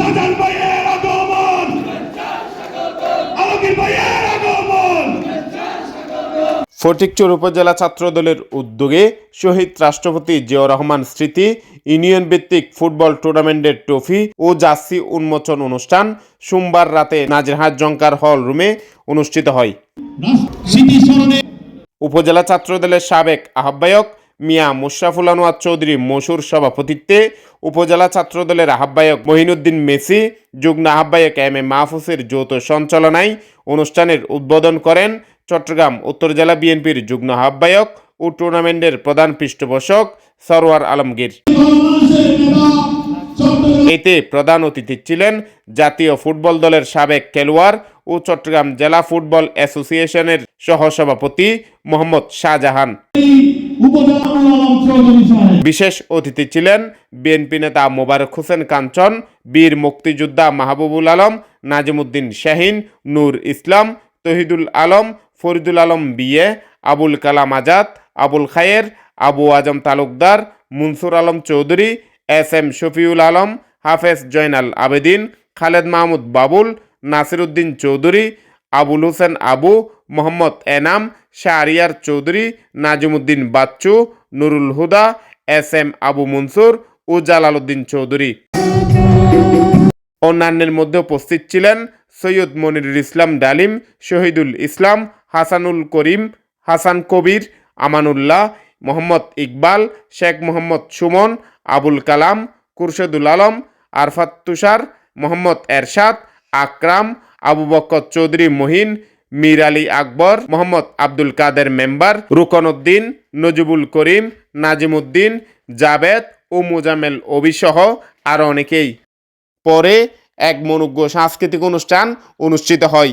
সাজান ভাইয়ের আগমন। আলমগীর ভাইয়ের আগমন। ফটিকচুর উপজেলা ছাত্রদলের উদ্যোগে শহীদ রাষ্ট্রপতি জিয়াউর রহমান স্মৃতি ইউনিয়ন ভিত্তিক ফুটবল টুর্নামেন্টের ট্রফি ও জার্সি উন্মোচন অনুষ্ঠান সোমবার রাতে নাজিরহাট জঙ্কার হল রুমে অনুষ্ঠিত হয়। উপজেলা ছাত্রদলের সাবেক আহ্বায়ক মিয়া মুশরাফুল আনোয়ার চৌধুরী মসুর সভাপতিত্বে উপজেলা ছাত্রদলের আহ্বায়ক মহিনুদ্দিন মেসি, যুগ্ম আহ্বায়ক এম এ মাহফুজের যৌথ সঞ্চালনায় অনুষ্ঠানের উদ্বোধন করেন চট্টগ্রাম উত্তর জেলা বিএনপির যুগ্ম আহ্বায়ক ও টুর্নামেন্টের প্রধান পৃষ্ঠপোষক সরওয়ার আলমগীর। এতে প্রধান অতিথি ছিলেন জাতীয় ফুটবল দলের সাবেক খেলোয়াড় ও চট্টগ্রাম জেলা ফুটবল অ্যাসোসিয়েশনের সহসভাপতি মোহাম্মদ শাহজাহান। বিশেষ অতিথি ছিলেন বিএনপি নেতা মোবারক হোসেন কাঞ্চন, বীর মুক্তিযোদ্ধা মাহবুবুল আলম, নাজিমুদ্দিন শাহিন, নূর ইসলাম, তহিদুল আলম, ফরিদুল আলম বিয়ে Abul Kalam Azad, Abul Khayer, Abu Azam Talukdar, Munsur Alam Chowdhury, S M Shafiul Alam, Hafez Joynal Abedin, Khaled Mahmud Babul, Nasiruddin Chowdhury, Abul Hossain Abu, Mohammad Enam Shahriar Chowdhury, Nazimuddin Bachchu, Nurul Huda, S M Abu Mansur ও জালালউদ্দিন চৌধুরী। অন্যান্যের মধ্যে উপস্থিত ছিলেন Syed Monirul Islam Dalim, Shahidul Islam, Hasanul Karim, Hasan Kabir, Amanullah, Mohammad Iqbal, Sheikh Mohammad Suman, Abul Kalam Khurshedul Alam, Arafat Tushar, Mohammad Ershad, Akram, Abu Bakkar Chowdhury Mohin Mir Ali Akbar, Mohammad Abdul Kader member Rukon Uddin Nazibul Karim Nazim Uddin Jabed ও মোজামেল অবিসহ আরও অনেকেই। পরে এক মনোজ্ঞ সাংস্কৃতিক অনুষ্ঠান অনুষ্ঠিত হয়।